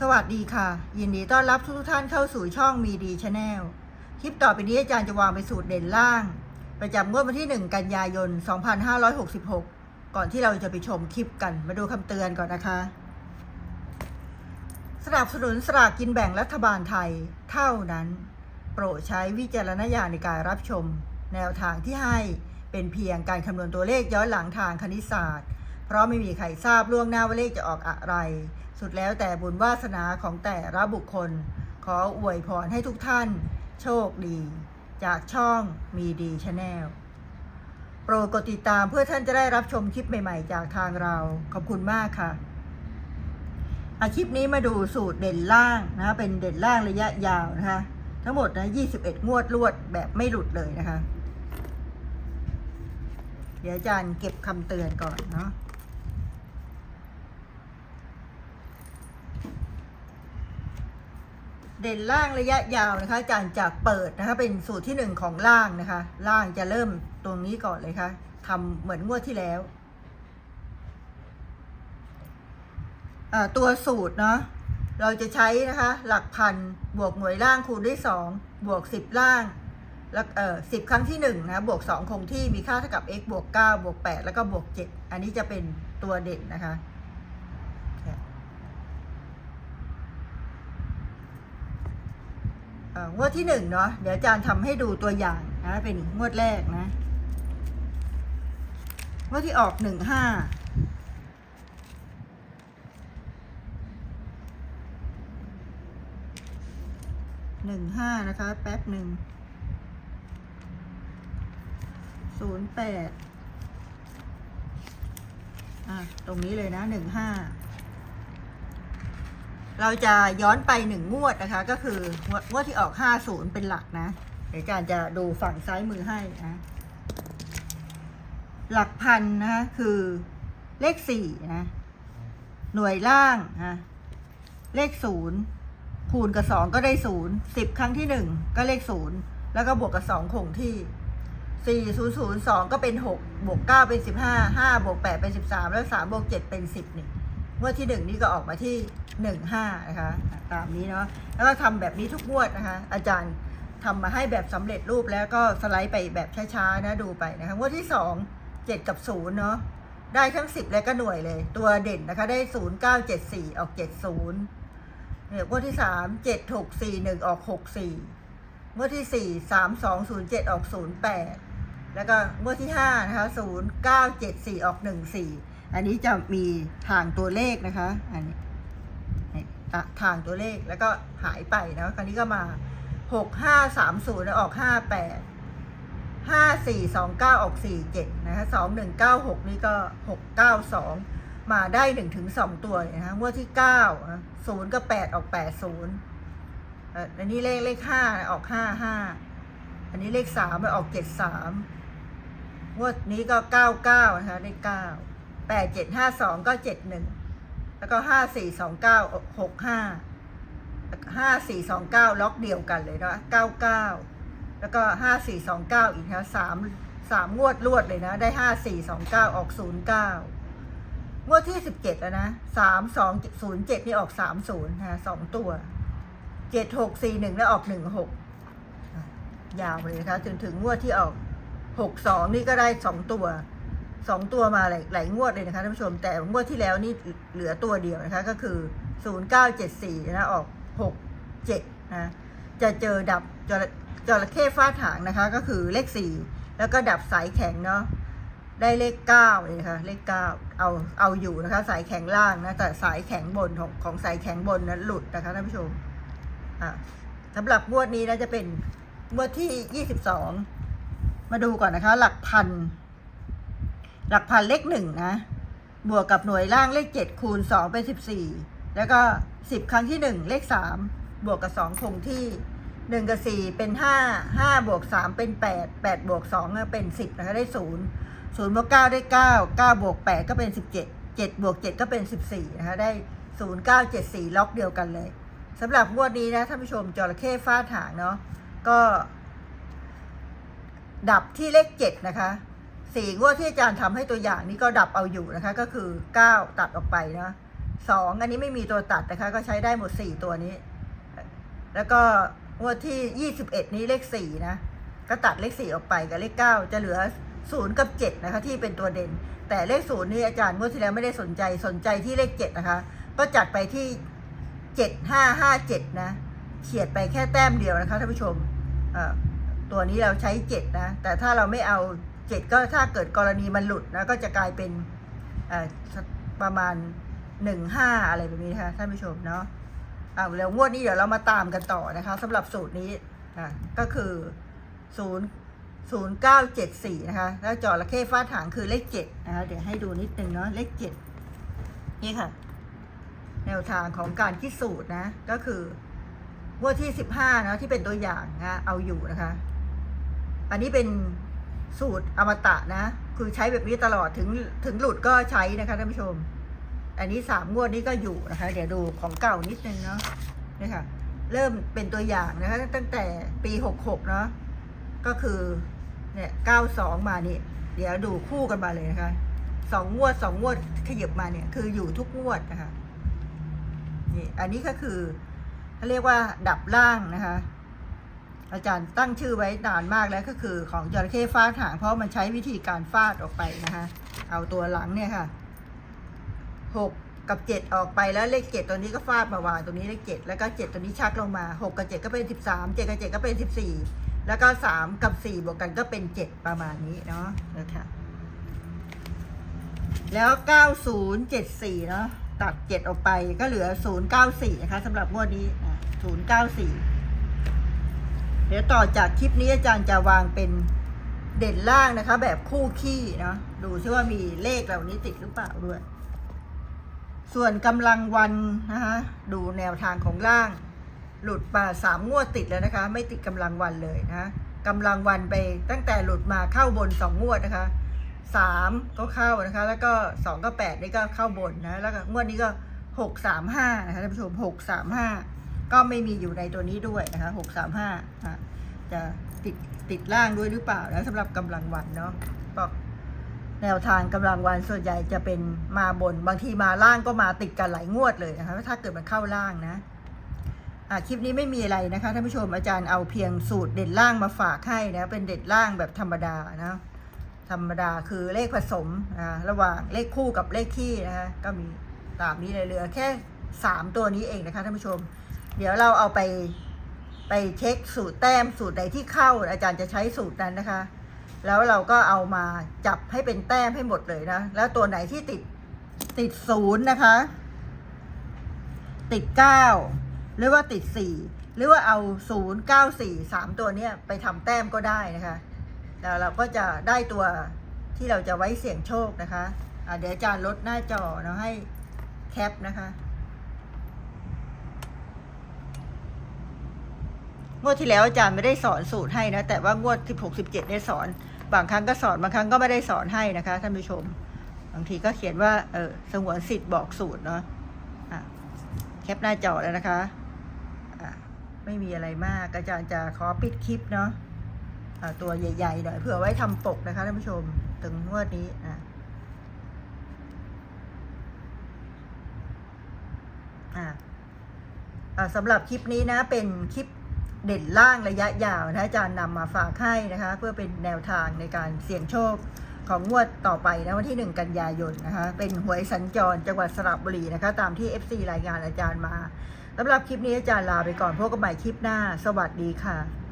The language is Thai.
สวัสดีค่ะ ยินดีต้อนรับทุกท่านเข้าสู่ช่องมีดีชาแนลคลิปต่อไปนี้อาจารย์จะวางเป็นสูตรเด่นล่าง ประจำงวดวันที่ 1 กันยายน 2566 ก่อนที่เราจะไปชมคลิปกันมาดูคำเตือนก่อนนะคะ สนับสนุนสลากกินแบ่งรัฐบาลไทยเท่านั้น โปรดใช้วิจารณญาณในการรับชม แนวทางที่ให้เป็นเพียงการคำนวณตัวเลขย้อนหลังทางคณิตศาสตร์ เพราะไม่มีใครทราบล่วงหน้าว่าเลขจะออกอะไร สุดแล้วแต่บุญวาสนาของแต่ละบุคคล ขออวยพรให้ทุกท่าน โชคดี จากช่องมีดีชาแนลโปรดกดติดตามเพื่อท่านจะได้รับชมคลิปใหม่ๆ จากทางเรา ขอบคุณมากค่ะอาคลิปนี้มาดูสูตรเด่นล่างนะคะเป็นเด่นล่างระยะยาวนะคะ ทั้งหมดนะ21 งวดรวดแบบไม่หลุดเลยนะคะ เดี๋ยวอาจารย์เก็บคำเตือนก่อนเนาะ เด่นล่างระยะยาวนะคะอาจารย์จากเปิดนะคะเป็นสูตรที่หนึ่งของล่างนะคะ ล่างจะเริ่มตรงนี้ก่อนเลยค่ะทำเหมือนงวดที่แล้วตัวสูตรเนาะเราจะใช้นะคะ หลักพันบวกหน่วยล่างคูณด้วยสองบวกสิบล่างแล้วเอ่อสิบครั้งที่หนึ่งนะบวกสองคงที่มีค่าเท่ากับ x บวกเก้าบวกแปดแล้วก็บวกเจ็ดอันนี้จะเป็นตัวเด่นนะคะ เอ่อ งวดที่หนึ่งเนาะเดี๋ยวอาจารย์ทำให้ดูตัวอย่างนะเป็นงวดแรกนะงวดที่ออกหนึ่งห้าหนึ่งห้านะคะ แป๊บหนึ่งศูนย์แปดอะ ตรงนี้เลยนะหนึ่งห้า เราจะย้อนไปหนึ่งงวดนะคะ ก็คืองวดที่ออกห้าศูนย์เป็นหลักนะเดี๋ยวอาจารย์จะดูฝั่งซ้ายมือให้นะหลักพันนะคะคือเลขสี่นะหน่วยล่างนะเลขศูนย์คูณกับสองก็ได้ศูนย์สิบครั้งที่หนึ่งก็เลขศูนย์แล้วก็บวกกับสองคงที่สี่ศูนย์ศูนย์สองก็เป็นหกบวกเก้าเป็นสิบห้าห้าบวกแปดเป็นสิบสามแล้วสามบวกเจ็ดเป็นสิบนี่ งวดที่หนึ่งนี่ก็ออกมาที่หนึ่งห้านะคะตามนี้เนาะแล้วก็ทำแบบนี้ทุกงวดนะคะ อาจารย์ทำมาให้แบบสำเร็จรูปแล้วก็สไลด์ไปแบบช้าๆนะดูไปนะคะงวดที่สองเจ็ดกับศูนย์เนาะได้ทั้งสิบและก็หน่วยเลย ตัวเด่นนะคะได้ศูนย์เก้าเจ็ดสี่ออกเจ็ดศูนย์เนี่ยงวดที่สามเจ็ดหกสี่หนึ่งออกหกสี่งวดที่สี่สามสองศูนย์เจ็ดออกศูนย์แปดแล้วก็งวดที่ห้านะคะศูนย์เก้าเจ็ดสี่ออกหนึ่งสี่ อันนี้จะมีทางตัวเลขนะคะ อันนี้ทางตัวเลขแล้วก็หายไปนะคราวนี้ก็มาหกห้าสามศูนย์ออกห้าแปดห้าสี่สองเก้าออกสี่เจ็ดนะคะสองหนึ่งเก้าหกนี่ก็หกเก้าสองมาได้หนึ่งถึงสองตัวนะคะงวดที่เก้าศูนย์กับแปดออกแปดศูนย์อันนี้เลขเลขห้าออกห้าห้าอันนี้เลขสามออกเจ็ดสามงวดนี้ก็เก้าเก้านะคะเลขเก้า แปดเจ็ดห้าสองก็เจ็ดหนึ่งแล้วก็ห้าสี่สองเก้าหกห้าห้าสี่สองเก้าล็อกเดียวกันเลยนะเก้าเก้าแล้วก็ห้าสี่สองเก้าอีกนะสามสามงวดรวดเลยนะ ได้ห้าสี่สองเก้าออกศูนย์เก้างวดที่สิบเจ็ดแล้วนะสามสองศูนย์เจ็ดนี่ออกสามศูนย์นะสองตัวเจ็ดหกสี่หนึ่งแล้วออกหนึ่งหกยาวเลยนะคะจนถึงงวดที่ออกหกสองนี่ก็ได้สองตัว สองตัวมาหลายหลายงวดเลยนะคะท่านผู้ชม แต่งวดที่แล้วนี่เหลือตัวเดียวนะคะ ก็คือศูนย์เก้าเจ็ดสี่นะ ออกหกเจ็ดนะ จะเจอดับจระจระเข้ฟาดหางนะคะ ก็คือเลขสี่แล้วก็ดับสายแข็งเนาะได้เลขเก้าเลยนะคะ เลขเก้าเอาเอาอยู่นะคะ สายแข็งล่างนะ แต่สายแข็งบนของของสายแข็งบนนั้นหลุดนะคะท่านผู้ชมอะสำหรับงวดนี้นะจะเป็นงวดที่ยี่สิบสองมาดูก่อนนะคะ หลักพัน หลักพันเลขหนึ่งนะ บวกกับหน่วยล่างเลขเจ็ดคูณสองเป็นสิบสี่แล้วก็สิบครั้งที่หนึ่งเลขสามบวกกับสองคงที่หนึ่งกับสี่เป็นห้าห้าบวกสามเป็นแปดแปดบวกสองเป็นสิบนะคะได้ศูนย์ศูนย์บวกเก้าได้เก้าเก้าบวกแปดก็เป็นสิบเจ็ดเจ็ดบวกเจ็ดก็เป็นสิบสี่นะคะได้ศูนย์เก้าเจ็ดสี่ล็อกเดียวกันเลยสำหรับงวดนี้นะท่านผู้ชมจระเข้ฟาดหางเนาะก็ ดับที่เลขเจ็ดนะคะ สี่งวดที่อาจารย์ทำให้ตัวอย่างนี้ก็ดับเอาอยู่นะคะ ก็คือเก้าตัดออกไปนะสองอันนี้ไม่มีตัวตัดนะคะ ก็ใช้ได้หมดสี่ตัวนี้ แล้วก็งวดที่ยี่สิบเอ็ดนี้เลขสี่นะก็ตัดเลขสี่ออกไปกับเลขเก้าจะเหลือศูนย์กับเจ็ดนะคะ ที่เป็นตัวเด่น แต่เลขศูนย์นี่อาจารย์งวดที่แล้วไม่ได้สนใจสนใจที่เลขเจ็ดนะคะ ก็จัดไปที่เจ็ดห้าห้าเจ็ดนะเฉียดไปแค่แต้มเดียวนะคะท่านผู้ชมตัวนี้เราใช้เจ็ดนะ แต่ถ้าเราไม่เอา เจ็ดก็ถ้าเกิดกรณีมันหลุดนะก็จะกลายเป็นประมาณหนึ่งห้าอะไรแบบนี้นะคะท่านผู้ชมเนาะอ่าแล้วงวดนี้เดี๋ยวเรามาตามกันต่อนะคะสำหรับสูตรนี้อะก็คือศูนย์ศูนย์เก้าเจ็ดสี่นะคะแล้วจอระเข้ฟาดหางคือเลขเจ็ดนะคะเดี๋ยวให้ดูนิดนึงเนาะเลขเจ็ดนี่ค่ะ แนวทางของการคิดสูตรนะ ก็คืองวดที่สิบห้านะที่เป็นตัวอย่างนะเอาอยู่นะคะ อันนี้เป็น สูตรอมตะนะ คือใช้แบบนี้ตลอดถึงถึงหลุดก็ใช้นะคะท่านผู้ชม อันนี้สามงวดนี้ก็อยู่นะคะ เดี๋ยวดูของเก่านิดนึงเนาะนี่ค่ะ เริ่มเป็นตัวอย่างนะคะ ตั้งแต่ปีหกหกเนาะก็คือเนี่ยเก้าสองมานี่ เดี๋ยวดูคู่กันมาเลยนะคะสองงวดสองงวดขยับมาเนี่ย คืออยู่ทุกงวดนะคะนี่อันนี้ก็คือเขาเรียกว่าดับล่างนะคะ อาจารย์ตั้งชื่อไว้นานมากแล้วก็คือของจระเข้ฟาดหางเพราะมันใช้วิธีการฟาดออกไปนะคะ เอาตัวหลังเนี่ยค่ะหกกับเจ็ดออกไปแล้วเลขเจ็ดตัวนี้ก็ฟาดมาวางตรงนี้เลขเจ็ดแล้วก็เจ็ดตัวนี้ชักลงมาหกกับเจ็ดก็เป็นสิบสามเจ็ดกับเจ็ดก็เป็นสิบสี่แล้วก็สามกับสี่บวกกันก็เป็นเจ็ดประมาณนี้เนาะนะคะแล้ว 9074 เนาะตัด 7 ออกไปก็เหลือ 094 นะคะสำหรับงวดนี้อะ094 เดี๋ยวต่อจากคลิปนี้อาจารย์จะวางเป็นเด่นล่างนะคะ แบบคู่ขี้เนาะดูซิว่ามีเลขเหล่านี้ติดหรือเปล่าด้วย ส่วนกำลังวันนะคะดูแนวทางของล่าง หลุดมาสามงวดติดแล้วนะคะ ไม่ติดกำลังวันเลยนะกำลังวันไปตั้งแต่หลุดมาเข้าบนสองงวดนะคะสามก็เข้านะคะ แล้วก็สองก็แปดนี่ก็เข้าบนนะแล้วก็งวดนี้ก็หกสามห้านะคะท่านผู้ชมหกสามห้า ก็ไม่มีอยู่ในตัวนี้ด้วยนะคะหกสามห้าจะติดติดล่างด้วยหรือเปล่านะสำหรับกำลังวันเนาะบอกแนวทางกำลังวันส่วนใหญ่จะเป็นมาบน บางทีมาล่างก็มาติดกันหลายงวดเลยนะคะถ้าเกิดมันเข้าล่างนะอะคลิปนี้ไม่มีอะไรนะคะท่านผู้ชมอาจารย์เอาเพียงสูตรเด่นล่างมาฝากให้นะเป็นเด่นล่างแบบธรรมดานะธรรมดาคือเลขผสมอ่าระหว่างเลขคู่กับเลขคี่นะคะก็มีตามนี้เลยเหลือแค่สามตัวนี้เองนะคะท่านผู้ชม เดี๋ยวเราเอาไปไปเช็คสูตรแต้มสูตรใดที่เข้า อาจารย์จะใช้สูตรนั้นนะคะ แล้วเราก็เอามาจับให้เป็นแต้มให้หมดเลยนะ แล้วตัวไหนที่ติดติดศูนย์นะคะ ติดเก้าหรือว่าติดสี่หรือว่าเอาศูนย์เก้าสี่สามตัวเนี้ยไปทำแต้มก็ได้นะคะแล้วเราก็จะได้ตัวที่เราจะไว้เสี่ยงโชคนะคะะเดี๋ยวอาจารย์ลดหน้าจอเนาให้แคปนะคะ งวดที่แล้วอาจารย์ไม่ได้สอนสูตรให้นะ แต่ว่างวดสิบหกสิบเจ็ดได้สอน บางครั้งก็สอนบางครั้งก็ไม่ได้สอนให้นะคะท่านผู้ชม บางทีก็เขียนว่าเออสงวนสิทธิ์บอกสูตรเนาะะแคปหน้าจอแล้วนะคะะไม่มีอะไรมากอาจารย์จะขอปิดคลิปเนาะะตัวใหญ่ๆหน่อยเผื่อไว้ทำปกนะคะท่านผู้ชมถึงงวดนี้อะอะอะสำหรับคลิปนี้นะเป็นคลิป เด่นล่างระยะยาวนะอาจารย์นำมาฝากให้นะคะ เพื่อเป็นแนวทางในการเสี่ยงโชคของงวดต่อไปนะวันที่ 1 กันยายนนะคะเป็นหวยสัญจรจังหวัดสระบุรีนะคะ ตามที่ FC รายงานอาจารย์มาสำหรับคลิปนี้อาจารย์ลาไปก่อนพบกันใหม่คลิปหน้า สวัสดีค่ะ